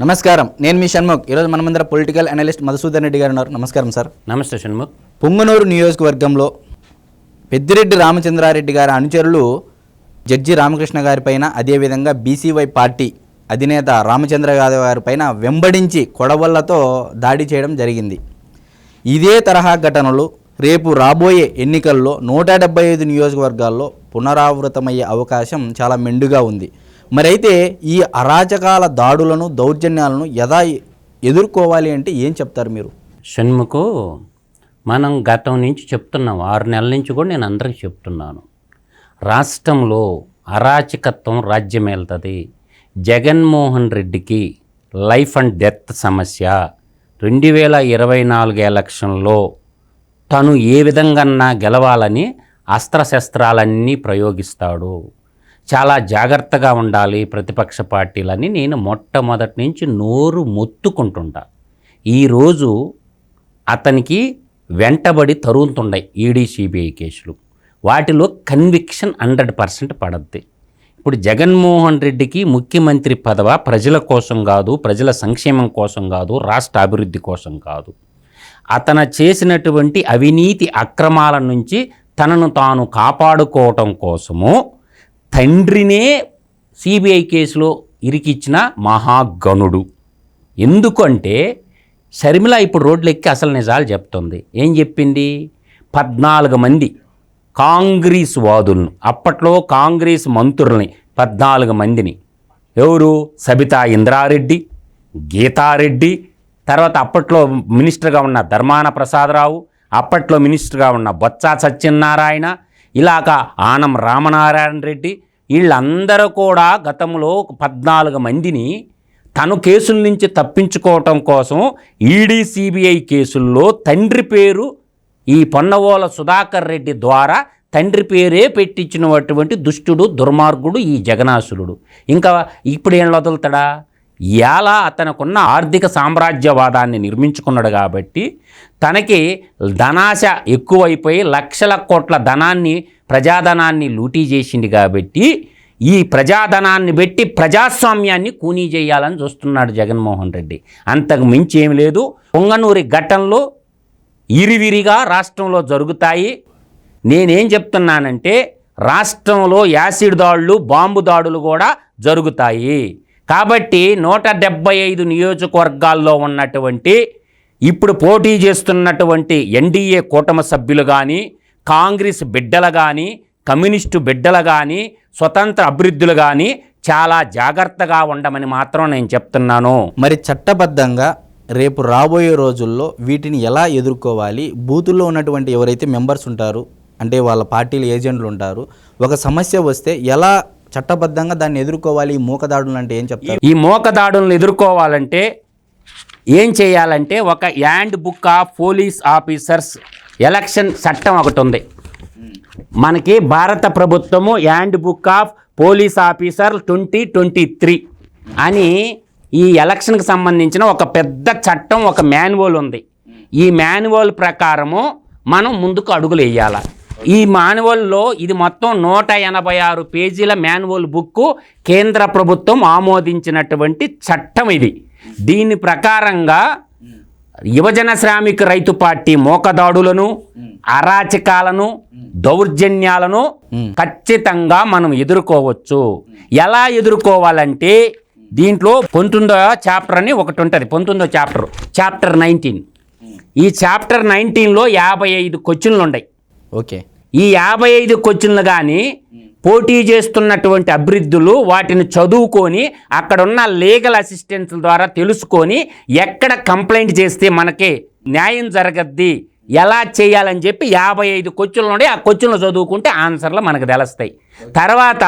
నమస్కారం. నేను మీ షణ్ముఖ్. ఈరోజు మనమందర పొలిటికల్ అనలిస్ట్ మధుసూదన్ రెడ్డి గారు ఉన్నారు. నమస్కారం సార్. నమస్తే షణ్ముఖ్. పొంగనూరు నియోజకవర్గంలో పెద్దిరెడ్డి రామచంద్రారెడ్డి గారి అనుచరులు జడ్జి రామకృష్ణ గారి పైన అదేవిధంగా బీసీవై పార్టీ అధినేత రామచంద్ర యాదవ్ గారి పైన వెంబడించి కొడవళ్ళతో దాడి చేయడం జరిగింది. ఇదే తరహా ఘటనలు రేపు రాబోయే ఎన్నికల్లో నూట డెబ్బై ఐదు నియోజకవర్గాల్లో పునరావృతమయ్యే అవకాశం చాలా మెండుగా ఉంది. మరైతే ఈ అరాచకాల దాడులను దౌర్జన్యాలను యథా ఎదుర్కోవాలి అంటే ఏం చెప్తారు మీరు? షణ్ముఖు మనం గతం నుంచి చెప్తున్నాం. ఆరు నెలల నుంచి కూడా నేను అందరికీ చెప్తున్నాను. రాష్ట్రంలో అరాచకత్వం రాజ్యమేలుతుంది. జగన్మోహన్ రెడ్డికి లైఫ్ అండ్ డెత్ సమస్య. రెండు వేల ఇరవై నాలుగు ఎలక్షన్లో తను ఏ విధంగా గెలవాలని అస్త్రశస్త్రాలన్నీ ప్రయోగిస్తాడు. చాలా జాగ్రత్తగా ఉండాలి ప్రతిపక్ష పార్టీలని. నేను మొట్టమొదటి నుంచి నోరు మొత్తుకుంటుంటా. ఈరోజు అతనికి వెంటబడి తరుగుతుండయి ఈడీ సిబిఐ కేసులు. వాటిలో కన్విక్షన్ హండ్రెడ్ పర్సెంట్ పడద్ది. ఇప్పుడు జగన్మోహన్ రెడ్డికి ముఖ్యమంత్రి పదవ ప్రజల కోసం కాదు ప్రజల సంక్షేమం కోసం కాదు రాష్ట్ర అభివృద్ధి కోసం కాదు. అతను చేసినటువంటి అవినీతి అక్రమాల నుంచి తనను తాను కాపాడుకోవటం కోసము తండ్రినే సిబిఐ కేసులో ఇరికిచ్చిన మహాగణుడు. ఎందుకంటే శర్మిల ఇప్పుడు రోడ్లు ఎక్కి అసలు నిజాలు చెప్తుంది. ఏం చెప్పింది? పద్నాలుగు మంది కాంగ్రెస్ వాదులను అప్పట్లో కాంగ్రెస్ మంత్రుల్ని పద్నాలుగు మందిని. ఎవరు? సబితా ఇంద్రారెడ్డి గీతారెడ్డి తర్వాత అప్పట్లో మినిస్టర్గా ఉన్న ధర్మాన ప్రసాదరావు అప్పట్లో మినిస్టర్గా ఉన్న బొత్స సత్యనారాయణ ఇలాగ ఆనం రామనారాయణ రెడ్డి వీళ్ళందరూ కూడా గతంలో ఒక పద్నాలుగు మందిని తను కేసుల నుంచి తప్పించుకోవటం కోసం ఈడీ సిబిఐ కేసుల్లో తండ్రి పేరు ఈ పొన్నవోల సుధాకర్ రెడ్డి ద్వారా తండ్రి పేరే పెట్టించినటువంటి దుష్టుడు దుర్మార్గుడు ఈ జగనాసురుడు ఇంకా ఇప్పుడు ఏం వదులుతాడా? ఎలా అతనుకున్న ఆర్థిక సామ్రాజ్యవాదాన్ని నిర్మించుకున్నాడు కాబట్టి తనకి ధనాశ ఎక్కువైపోయి లక్షల కోట్ల ధనాన్ని ప్రజాధనాన్ని లూటీ చేసింది కాబట్టి ఈ ప్రజాధనాన్ని పెట్టి ప్రజాస్వామ్యాన్ని కూనీ చేయాలని చూస్తున్నాడు జగన్మోహన్ రెడ్డి. అంతకు మించి ఏమి లేదు. పొంగనూరి ఘటనలు ఇరివిరిగా రాష్ట్రంలో జరుగుతాయి. నేనేం చెప్తున్నానంటే రాష్ట్రంలో యాసిడ్ దాడులు బాంబు దాడులు కూడా జరుగుతాయి. కాబట్టి నూట డెబ్బై ఐదు నియోజకవర్గాల్లో ఉన్నటువంటి ఇప్పుడు పోటీ చేస్తున్నటువంటి ఎన్డీఏ కూటమి సభ్యులు కానీ కాంగ్రెస్ బిడ్డలు కానీ కమ్యూనిస్టు బిడ్డలు కానీ స్వతంత్ర అభివృద్ధులు కానీ చాలా జాగ్రత్తగా ఉండమని మాత్రం నేను చెప్తున్నాను. మరి చట్టబద్ధంగా రేపు రాబోయే రోజుల్లో వీటిని ఎలా ఎదుర్కోవాలి? బూతుల్లో ఉన్నటువంటి ఎవరైతే మెంబర్స్ ఉంటారు అంటే వాళ్ళ పార్టీల ఏజెంట్లు ఉంటారు ఒక సమస్య వస్తే ఎలా చట్టబద్ధంగా దాన్ని ఎదుర్కోవాలి ఈ మూకదాడులు అంటే ఏం చెప్తారు? ఈ మూకదాడులను ఎదుర్కోవాలంటే ఏం చేయాలంటే ఒక handbook of police officers election చట్టం ఒకటి ఉంది. మనకి భారత ప్రభుత్వము handbook of police officer twenty twenty three అని ఈ ఎలక్షన్కి సంబంధించిన ఒక పెద్ద చట్టం ఒక మాన్యువల్ ఉంది. ఈ మాన్యువల్ ప్రకారము మనం ముందుకు అడుగులు వేయాలి? ఈ మాన్యువల్లో ఇది మొత్తం నూట ఎనభై ఆరు పేజీల మాన్యువల్ బుక్ కేంద్ర ప్రభుత్వం ఆమోదించినటువంటి చట్టం ఇది. దీని ప్రకారంగా యువజన శ్రామిక రైతు పార్టీ మోకదాడులను అరాచకాలను దౌర్జన్యాలను ఖచ్చితంగా మనం ఎదుర్కోవచ్చు. ఎలా ఎదుర్కోవాలంటే దీంట్లో పంతొమ్మిదో చాప్టర్ అని ఒకటి ఉంటుంది. పంతొమ్మిదో చాప్టర్. Chapter nineteen. ఈ చాప్టర్ నైన్టీన్లో యాభై ఐదు క్వశ్చన్లు ఉన్నాయి ఓకే. ఈ యాభై ఐదు క్వశ్చన్లు కానీ పోటీ చేస్తున్నటువంటి అభివృద్ధులు వాటిని చదువుకొని అక్కడున్న లీగల్ అసిస్టెంట్ల ద్వారా తెలుసుకొని ఎక్కడ కంప్లైంట్ చేస్తే మనకి న్యాయం జరగద్ది ఎలా చేయాలని చెప్పి యాభై ఐదు క్వశ్చన్లు ఉండే ఆ క్వశ్చన్లు చదువుకుంటే ఆన్సర్లు మనకు తెలుస్తాయి. తర్వాత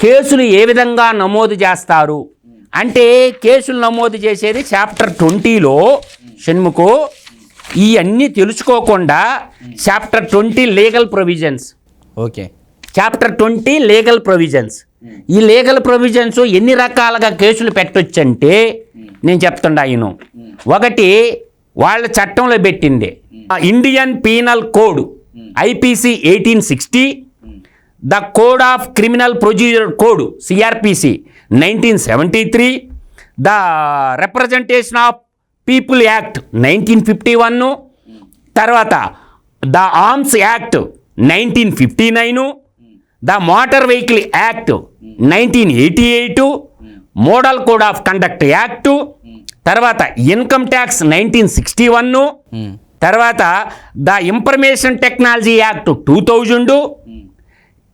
కేసులు ఏ విధంగా నమోదు చేస్తారు? అంటే కేసులు నమోదు చేసేది చాప్టర్ ట్వంటీలో షణ్ముఖు ఈ అన్నీ తెలుసుకోకుండా chapter twenty legal provisions okay. Chapter twenty legal provisions ఈ లీగల్ ప్రొవిజన్స్ ఎన్ని రకాలుగా కేసులు పెట్టొచ్చంటే నేను చెప్తుండా ఆయన ఒకటి వాళ్ళ చట్టంలో పెట్టింది. Indian penal code IPC eighteen sixty the code of criminal procedure code CrPC nineteen seventy three the representation of people act nineteen fifty one తర్వాత the arms act nineteen fifty nine the motor vehicle act nineteen eighty eight model code of conduct act తర్వాత income tax nineteen sixty one తర్వాత the information technology act two thousand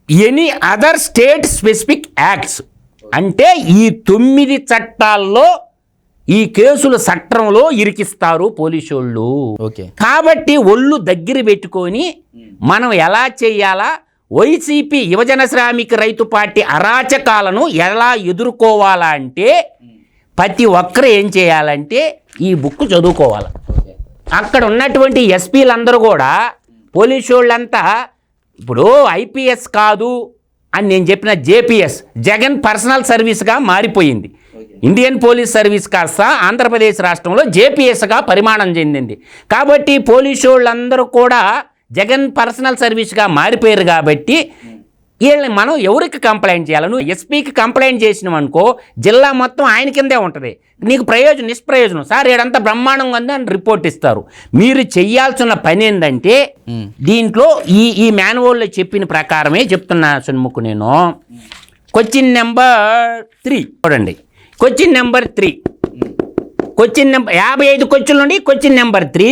any other state specific acts. అంటే ఈ తొమ్మిది చట్టాల్లో ఈ కేసులు చట్టంలో ఇరికిస్తారు police వాళ్ళు ఓకే. కాబట్టి ఒళ్ళు దగ్గర పెట్టుకొని మనం ఎలా చేయాలా? వైసీపీ యువజన శ్రామిక రైతు పార్టీ అరాచకాలను ఎలా ఎదుర్కోవాలా అంటే ప్రతి ఒక్కరు ఏం చేయాలంటే ఈ బుక్ చదువుకోవాలి. అక్కడ ఉన్నటువంటి ఎస్పీలందరూ కూడా పోలీసు వాళ్ళంతా ఇప్పుడు ఐపీఎస్ కాదు అని నేను చెప్పిన జేపీఎస్ జగన్ పర్సనల్ సర్వీస్గా మారిపోయింది. ఇండియన్ పోలీస్ సర్వీస్ కాస్త ఆంధ్రప్రదేశ్ రాష్ట్రంలో జేపీఎస్గా పరిమాణం చెందింది. కాబట్టి పోలీసు వాళ్ళందరూ కూడా జగన్ పర్సనల్ సర్వీస్గా మారిపోయారు కాబట్టి వీళ్ళని మనం ఎవరికి కంప్లైంట్ చేయాలి నువ్వు ఎస్పీకి కంప్లైంట్ చేసినావు అనుకో జిల్లా మొత్తం ఆయన కిందే ఉంటుంది. నీకు ప్రయోజనం నిష్ప్రయోజనం. సార్ ఏడంతా బ్రహ్మాండంగా ఉంది అని రిపోర్ట్ ఇస్తారు. మీరు చెయ్యాల్సిన పని ఏంటంటే ఉమ్, దీంట్లో ఈ ఈ మాన్యువల్లో చెప్పిన ప్రకారమే చెప్తున్నా షణ్ముఖ్ నేను. క్వశ్చన్ నెంబర్ త్రీ చూడండి. Question number three question number యాభై ఐదు క్వశ్చన్లు నుండి question number three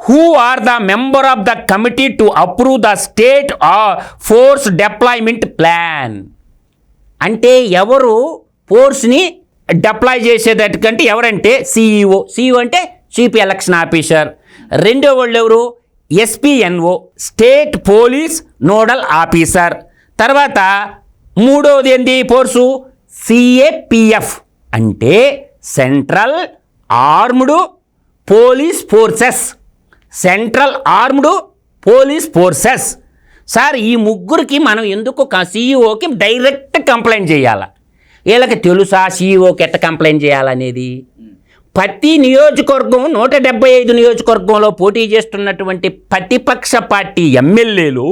who are the member of the committee to approve the state force deployment plan అంటే ఎవరు ఫోర్స్ని డెప్లాయ్ చేసేటట్టుకంటే ఎవరంటే సిఇఓ సిఇఓ అంటే చీఫ్ ఎలక్షన్ ఆఫీసర్ రెండో వాళ్ళు ఎవరు? SPNO state police nodal officer తర్వాత మూడోది ఏంది ఫోర్సు సిఏపిఎఫ్ అంటే central armed police forces. Central armed police forces. Sir ఈ ముగ్గురికి మనం ఎందుకు సీఈఓకి డైరెక్ట్ కంప్లైంట్ చేయాలా? వీళ్ళకి తెలుసా సీఈఓకి ఎట్ట కంప్లైంట్ చేయాలనేది? ప్రతి నియోజకవర్గం నూట డెబ్బై ఐదు నియోజకవర్గంలో పోటీ చేస్తున్నటువంటి ప్రతిపక్ష పార్టీ ఎమ్మెల్యేలు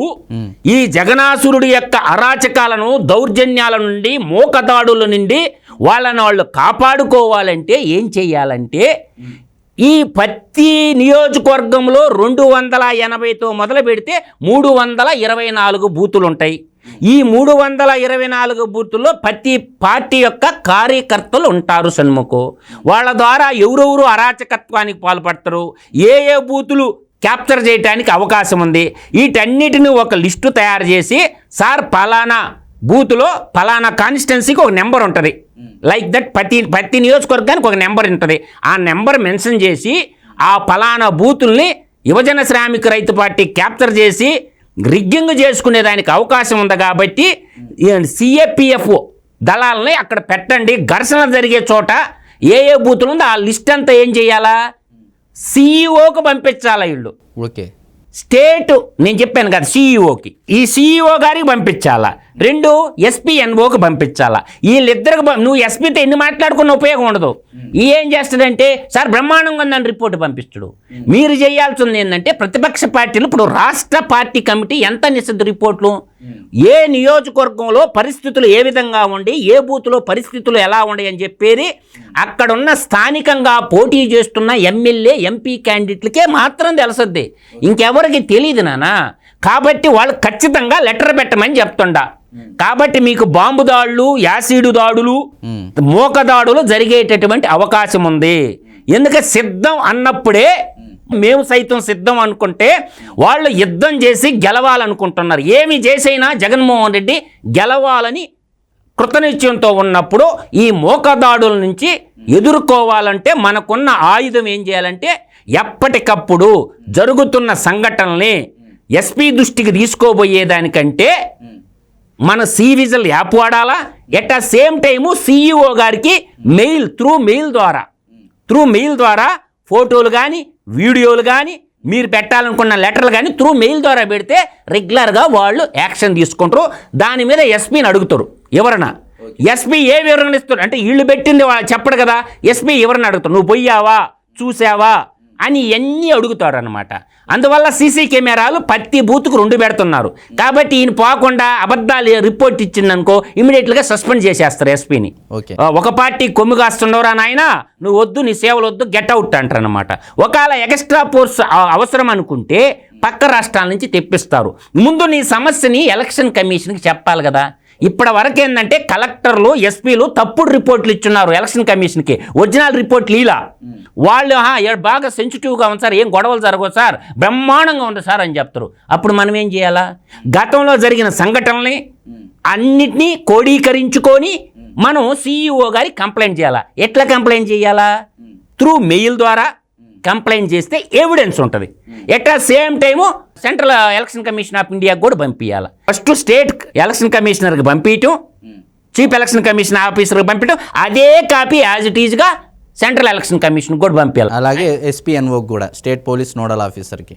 ఈ జగనాసురుడి యొక్క అరాచకాలను దౌర్జన్యాల నుండి మోకదాడుల నుండి వాళ్ళని వాళ్ళు కాపాడుకోవాలంటే ఏం చేయాలంటే ఈ ప్రతి నియోజకవర్గంలో రెండు వందల ఎనభైతో మొదలు పెడితే మూడు వందల ఇరవై నాలుగు బూతులు ఉంటాయి ఈ మూడు వందల ఇరవై నాలుగు బూతుల్లో ప్రతి పార్టీ యొక్క కార్యకర్తలు ఉంటారు సన్ముఖు. వాళ్ళ ద్వారా ఎవరెవరు అరాచకత్వానికి పాల్పడతారు ఏ ఏ బూతులు క్యాప్చర్ చేయడానికి అవకాశం ఉంది. వీటన్నిటిని ఒక లిస్టు తయారు చేసి సార్ పలానా బూత్లో పలానా కాన్స్టిట్యున్సీకి ఒక నెంబర్ ఉంటుంది. లైక్ దట్ ప్రతి ప్రతి నియోజకవర్గానికి ఒక నెంబర్ ఉంటుంది. ఆ నెంబర్ మెన్షన్ చేసి ఆ పలానా బూతుల్ని యువజన శ్రామిక రైతు పార్టీ క్యాప్చర్ చేసి రిగ్గింగ్ చేసుకునే దానికి అవకాశం ఉంది కాబట్టి సిఏపిఎఫ్ దళాలని అక్కడ పెట్టండి. ఘర్షణ జరిగే చోట ఏ ఏ బూతులు ఉందో ఆ లిస్ట్ అంతా ఏం చేయాలా? సిఇఓకి పంపించాలా వీళ్ళు? ఓకే. స్టేట్ నేను చెప్పాను కదా సీఈఓకి. ఈ సీఈఓ గారికి పంపించాలా? రెండు ఎస్పీఎన్ఓకి పంపించాలా. వీళ్ళిద్దరికి నువ్వు ఎస్పీతో ఎన్ని మాట్లాడుకున్న ఉపయోగం ఉండదు. ఈ ఏం చేస్తాడంటే సార్ బ్రహ్మాండంగా ఉందని రిపోర్ట్ పంపిస్తాడు. మీరు చేయాల్సింది ఏంటంటే ప్రతిపక్ష పార్టీలు ఇప్పుడు రాష్ట్ర పార్టీ కమిటీ ఎంత నిషిద్ధ రిపోర్ట్లు? ఏ నియోజకవర్గంలో పరిస్థితులు ఏ విధంగా ఉండి ఏ బూత్లో పరిస్థితులు ఎలా ఉన్నాయి అని చెప్పేది అక్కడున్న స్థానికంగా పోటీ చేస్తున్న ఎమ్మెల్యే ఎంపీ క్యాండిడేట్లకే మాత్రం తెలుసుద్ది. ఇంకెవరికి తెలియదు నానా. కాబట్టి వాళ్ళు ఖచ్చితంగా లెటర్ పెట్టమని చెప్తుండా. కాబట్టి మీకు బాంబు దాడులు యాసిడ్ దాడులు మోక దాడులు జరిగేటటువంటి అవకాశం ఉంది. ఎందుకంటే సిద్ధం అన్నప్పుడే మేము. సైతం సిద్ధం అనుకుంటే వాళ్ళు యుద్ధం చేసి గెలవాలనుకుంటున్నారు. ఏమి చేసైనా జగన్మోహన్ రెడ్డి గెలవాలని కృతనిశ్చయంతో ఉన్నప్పుడు ఈ మోకదాడుల నుంచి ఎదుర్కోవాలంటే మనకున్న ఆయుధం ఏం చేయాలంటే ఎప్పటికప్పుడు జరుగుతున్న సంఘటనల్ని ఎస్పీ దృష్టికి తీసుకోబోయేదానికంటే మన సి విజిల్ యాప్ వాడాలా? At the same time CEO గారికి మెయిల్ త్రూ మెయిల్ ద్వారా. త్రూ మెయిల్ ద్వారా ఫోటోలు కానీ వీడియోలు కానీ మీరు పెట్టాలనుకున్న లెటర్లు కానీ త్రూ మెయిల్ ద్వారా పెడితే రెగ్యులర్గా వాళ్ళు యాక్షన్ తీసుకుంటారు. దాని మీద ఎస్పీని అడుగుతారు. ఎవరన్నా? ఎస్పీ ఏ వివరణ ఇస్తారు? అంటే వీళ్ళు పెట్టింది వాళ్ళు చెప్పడు కదా. ఎస్పీ ఎవరిని అడుగుతారు? నువ్వు పోయావా? చూసావా? అని ఇవన్నీ అడుగుతారు అనమాట అందువల్ల సీసీ కెమెరాలు ప్రతి బూత్కు రెండు పెడుతున్నారు. కాబట్టి ఈయన పోకుండా అబద్ధాలు రిపోర్ట్ ఇచ్చిందనుకో ఇమీడియట్గా సస్పెండ్ చేసేస్తారు ఎస్పీని. ఓకే. ఒక పార్టీ కొమ్ము కాస్తుండవరా నాయన నువ్వు వద్దు నీ సేవలు వద్దు గెట్ అవుట్ అంటారు అనమాట ఒకవేళ ఎక్స్ట్రా ఫోర్స్ అవసరం అనుకుంటే పక్క రాష్ట్రాల నుంచి తెప్పిస్తారు. ముందు నీ సమస్యని ఎలక్షన్ కమిషన్కి చెప్పాలి కదా. ఇప్పటి వరకు ఏంటంటే కలెక్టర్లు ఎస్పీలు తప్పుడు రిపోర్ట్లు ఇచ్చున్నారు ఎలక్షన్ కమిషన్కి. ఒరిజినల్ రిపోర్ట్లు ఇలా వాళ్ళు బాగా సెన్సిటివ్గా ఉంది సార్ ఏం గొడవలు జరగవు సార్ బ్రహ్మాండంగా ఉంది సార్ అని చెప్తారు. అప్పుడు మనం ఏం చేయాలా? గతంలో జరిగిన సంఘటనల్ని అన్నిటినీ కోడీకరించుకొని మనం సీఈఓ గారికి కంప్లైంట్ చేయాలా? ఎట్లా కంప్లైంట్ చేయాలా? త్రూ మెయిల్ ద్వారా కంప్లైంట్ చేస్తే ఎవిడెన్స్ ఉంటుంది. At same time central election commission of ఇండియాకి కూడా పంపించాలి ఫస్ట్ స్టేట్ ఎలక్షన్ కమిషనర్కి పంపించటం చీఫ్ ఎలక్షన్ కమిషన్ ఆఫీసర్కి పంపించడం అదే కాపీ యాజ్ ఇట్ ఈజ్గా సెంట్రల్ ఎలక్షన్ కమిషన్ కూడా పంపించాలి అలాగే ఎస్పీఎన్ఓ కూడా స్టేట్ పోలీస్ నోడల్ ఆఫీసర్కి.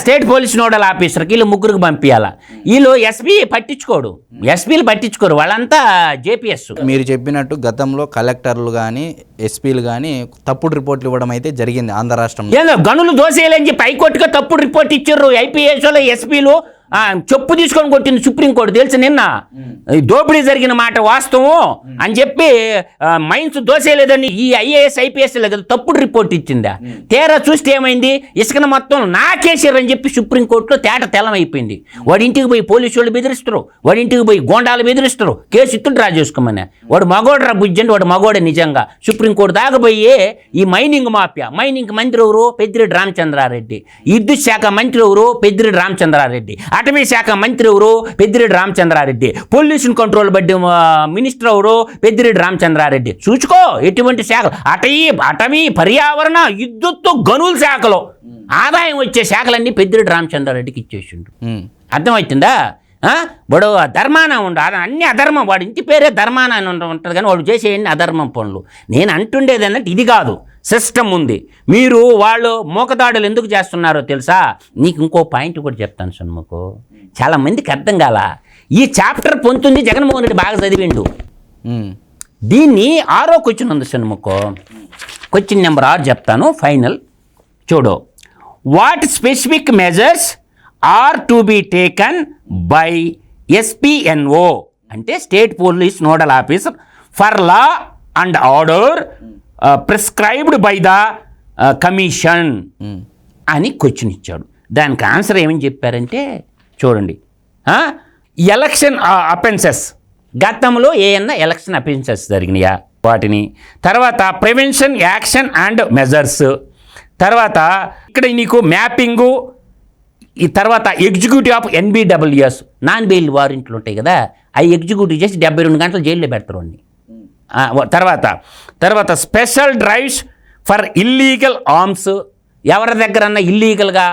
స్టేట్ పోలీస్ నోడల్ ఆఫీసర్కి వీళ్ళు ముగ్గురికి పంపించాలా వీళ్ళు ఎస్పీ పట్టించుకోడు. ఎస్పీలు పట్టించుకోరు. వాళ్ళంతా జేపీఎస్. మీరు చెప్పినట్టు గతంలో కలెక్టర్లు కానీ ఎస్పీలు కానీ తప్పుడు రిపోర్ట్లు ఇవ్వడం అయితే జరిగింది ఆంధ్ర రాష్ట్రంలో. ఏదో గనులు దోసేయాలని చెప్పి హైకోర్టుగా తప్పుడు రిపోర్ట్ ఇచ్చారు. ఐపీఎస్ ఎస్పీలు చెప్పు తీసుకొని కొట్టింది సుప్రీంకోర్టు. తెలుసు నిన్న? ఈ దోపిడీ జరిగిన మాట వాస్తవం అని చెప్పి మైన్స్ దోసేయలేదని ఈ ఐఏఎస్ ఐపీఎస్ కదా తప్పుడు రిపోర్ట్ ఇచ్చిందా? తీరా చూస్తే ఏమైంది? ఇసుకన మొత్తం నాకేసారని చెప్పి సుప్రీంకోర్టులో తేట తెల్లమైపోయింది. వాడి ఇంటికి పోయి పోలీసు వాళ్ళు బెదిరిస్తారు. వాడి ఇంటికి పోయి గోండాలు బెదిరిస్తారు. కేసు ఇత్తుడు డ్రా చేసుకోమని వాడు మగోడరా బుజ్జండి వాడు మగోడే నిజంగా. సుప్రీంకోర్టు దాకా పోయి ఈ మైనింగ్ మాఫియా. మైనింగ్ మంత్రి ఎవరు? పెద్దిరెడ్డి రామచంద్రారెడ్డి. విద్యుత్ శాఖ మంత్రి ఎవరు? పెద్దిరెడ్డి రామచంద్రారెడ్డి. అటవీ శాఖ మంత్రి ఎవరు? Peddireddy Ramachandra Reddy. Pollution control board minister ఎవరు? పెద్దిరెడ్డి రామచంద్రారెడ్డి. చూసుకో ఎటువంటి శాఖ అటవీ అటవీ పర్యావరణ విద్యుత్తు గనుల శాఖలో. ఆదాయం వచ్చే శాఖలన్నీ పెద్దిరెడ్డి రామచంద్రారెడ్డికి ఇచ్చేసిండు. అర్థమవుతుందా? ఆ? వాడు ధర్మాన ఉండు. అద- అన్ని అధర్మం. వాడి ఇంటి పేరే ధర్మాన ఉంటుంది కానీ వాడు చేసే అన్ని అధర్మం పనులు. నేను అంటుండేది అన్నట్టు ఇది కాదు. సిస్టమ్ ఉంది. మీరు వాళ్ళు మోకదాడులు ఎందుకు చేస్తున్నారో తెలుసా? నీకు ఇంకో పాయింట్ కూడా చెప్తాను సన్ముకు చాలా మందికి అర్థం కాల. ఈ చాప్టర్ పొందుతుంది జగన్మోహన్ రెడ్డి బాగా చదివిండు. దీన్ని ఆరో క్వశ్చన్ ఉంది సన్ముఖో క్వశ్చన్ నెంబర్ ఆరు చెప్తాను. ఫైనల్. చూడు. What specific measures are to be taken by SPNO అంటే state police nodal officer for law and order prescribed by the commission. అని క్వశ్చన్ ఇచ్చాడు. దానికి ఆన్సర్ ఏమని చెప్పారంటే చూడండి ఎలక్షన్ అపెన్సెస్ గతంలో ఏమన్నా ఎలక్షన్ అపెన్సెస్ జరిగినాయా? వాటిని. తర్వాత ప్రివెన్షన్ యాక్షన్ అండ్ మెజర్స్ తర్వాత ఇక్కడ నీకు మ్యాపింగు ఈ తర్వాత executive of NBWs non bail వారెంట్లు ఉంటాయి కదా అవి ఎగ్జిక్యూటివ్ చేసి డెబ్బై రెండు గంటలు జైల్లో పెడతారు వ- తర్వాత తర్వాత special drives for illegal arms ఎవరి దగ్గరన్నా ఇల్లీగల్గా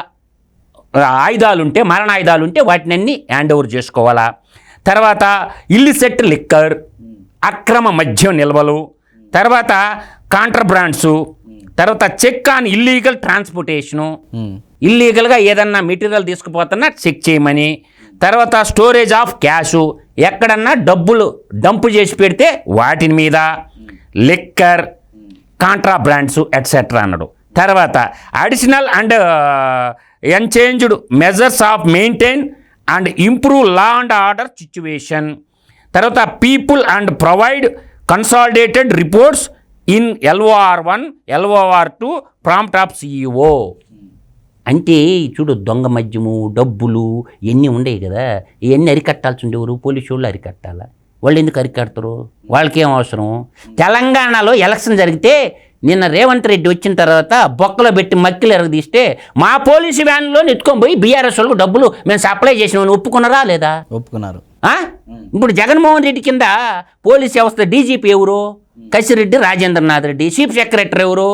ఆయుధాలు ఉంటే మరణ ఆయుధాలు ఉంటే వాటిని అన్ని హ్యాండ్ ఓవర్ చేసుకోవాలా? తర్వాత ఇల్లిసెట్ లిక్కర్ అక్రమ మద్యం నిల్వలు తర్వాత కాంట్రబ్రాండ్స్ తర్వాత చెక్ ఆన్ ఇల్లీగల్ ట్రాన్స్పోర్టేషను. ఇల్లీగల్గా ఏదన్నా మెటీరియల్ తీసుకుపోతున్నా చెక్ చేయమని తర్వాత స్టోరేజ్ ఆఫ్ క్యాషు ఎక్కడన్నా డబ్బులు డంపు చేసి పెడితే వాటిని మీద లిక్కర్ కాంట్రా బ్రాండ్స్ ఎట్సెట్రా అన్నాడు. తర్వాత additional and enhanced measures of maintain and improve law and order situation తర్వాత people and provide consolidated reports in LOR one LOR two prompt of CEO అంటే చూడు దొంగ మద్యము డబ్బులు ఇవన్నీ ఉండేవి కదా. ఇవన్నీ అరికట్టాల్సి ఉండేవారు పోలీసు వాళ్ళు అరికట్టాలా? వాళ్ళు ఎందుకు అరికడతారు? వాళ్ళకేం అవసరం? తెలంగాణలో ఎలక్షన్ జరిగితే నిన్న రేవంత్ రెడ్డి వచ్చిన తర్వాత బొక్కలో పెట్టి మక్కిలు ఎరగదీస్తే మా పోలీసు వ్యాన్లో ఎత్తుకొని పోయి బీఆర్ఎస్ వాళ్ళకు డబ్బులు మేము సప్లై చేసినామని ఒప్పుకున్నారా లేదా? ఒప్పుకున్నారు? ఇప్పుడు జగన్మోహన్ రెడ్డి కింద పోలీస్ వ్యవస్థ డీజీపీ ఎవరు? కసిరెడ్డి రాజేంద్రనాథ్ రెడ్డి. చీఫ్ సెక్రటరీ ఎవరు?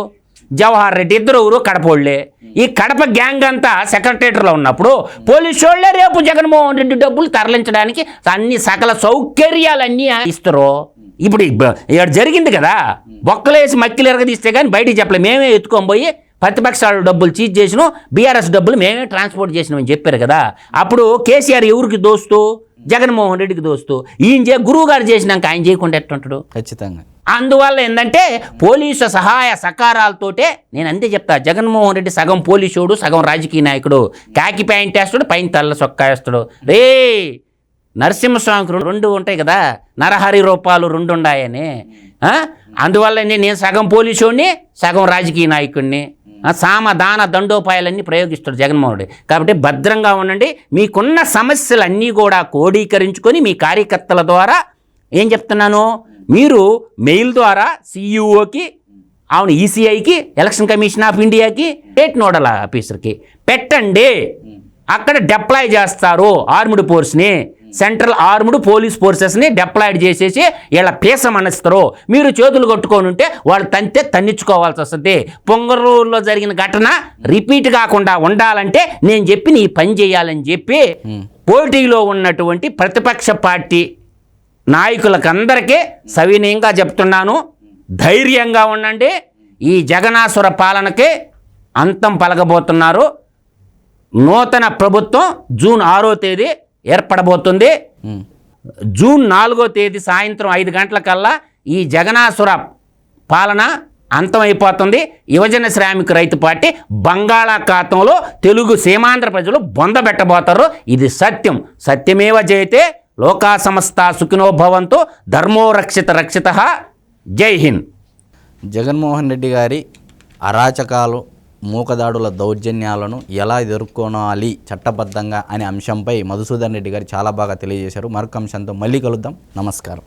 జవహర్ రెడ్డి ఇద్దరు ఎవరు కడపోళ్ళే. ఈ కడప గ్యాంగ్ అంతా సెక్రటరీలో ఉన్నప్పుడు పోలీసు వాళ్ళే రేపు జగన్మోహన్ రెడ్డి డబ్బులు తరలించడానికి అన్ని సకల సౌకర్యాలన్నీ ఇస్తారు. ఇప్పుడు ఇక్కడ జరిగింది కదా. బొక్కలేసి మక్కిలు ఎరగదీస్తే కానీ బయటికి చెప్పలే. మేమే ఎత్తుకొని పోయి ప్రతిపక్షాలు డబ్బులు చీజ్ చేసినాం బీఆర్ఎస్ డబ్బులు మేమే ట్రాన్స్పోర్ట్ చేసినామని చెప్పారు కదా. అప్పుడు కేసీఆర్ ఎవరికి దోస్తు? జగన్మోహన్ రెడ్డికి దోస్తు. ఈయన చే గురువు గారు చేసినాక ఆయన చేయకుండా ఎట్టుంటాడు? ఖచ్చితంగా. అందువల్ల ఏంటంటే పోలీసు సహాయ సహకారాలతోటే నేను అంతే చెప్తా. జగన్మోహన్ రెడ్డి సగం పోలీసుడు సగం రాజకీయ నాయకుడు. కాకి ప్యాంట్ వేస్తాడు పైన తల్ల సొక్కా వేస్తాడు. రే నరసింహస్వామికి రెండు- రెండు ఉంటాయి కదా? నరహరి రూపాలు రెండు ఉన్నాయని అందువల్ల నేను సగం పోలీసుడిని సగం రాజకీయ నాయకుడిని. సామ దాన దండోపాయాలన్నీ ప్రయోగిస్తాడు జగన్మోహన్ రెడ్డి. కాబట్టి భద్రంగా ఉండండి. మీకున్న సమస్యలన్నీ కూడా కోడీకరించుకొని మీ కార్యకర్తల ద్వారా ఏం చెప్తున్నాను? మీరు మెయిల్ ద్వారా సిఇఓకి అవును ఈసీఐకి ఎలక్షన్ కమిషన్ ఆఫ్ ఇండియాకి స్టేట్ నోడల్ ఆఫీసర్కి పెట్టండి. అక్కడ డిప్లాయ్ చేస్తారు ఆర్మ్డ్ ఫోర్స్ని సెంట్రల్ ఆర్మ్డ్ పోలీస్ ఫోర్సెస్ని డిప్లాయిడ్ చేసేసి వీళ్ళ పీస మనస్తారు మీరు చేతులు కొట్టుకొని ఉంటే వాళ్ళు తంతే తన్నించుకోవాల్సి వస్తుంది. పొంగరూరులో జరిగిన ఘటన రిపీట్ కాకుండా ఉండాలంటే నేను చెప్పి నీ పని చేయాలని చెప్పి పోటీలో ఉన్నటువంటి ప్రతిపక్ష పార్టీ నాయకులకందరికీ సవినయంగా చెప్తున్నాను. ధైర్యంగా ఉండండి. ఈ జగనాసుర పాలనకి అంతం పలకబోతున్నారు. నూతన ప్రభుత్వం జూన్ ఆరో తేదీ ఏర్పడబోతుంది. జూన్ నాలుగో తేదీ సాయంత్రం ఐదు గంటలకల్లా ఈ జగనాసుర పాలన అంతమైపోతుంది. యువజన శ్రామిక రైతు పార్టీ బంగాళాఖాతంలో తెలుగు సీమాంధ్ర ప్రజలు బొందబెట్టబోతారు ఇది సత్యం. సత్యమేవ జయతే లోకా సమస్త సుఖినోభవంతో ధర్మో రక్షిత రక్షిత జై హింద్. జగన్మోహన్ రెడ్డి గారి అరాచకాలు మూకదాడుల దౌర్జన్యాలను ఎలా ఎదుర్కొనాలి చట్టబద్ధంగా అనే అంశంపై మధుసూదన్ రెడ్డి గారు చాలా బాగా తెలియజేశారు. మరొక అంశంతో మళ్ళీ కలుద్దాం. నమస్కారం.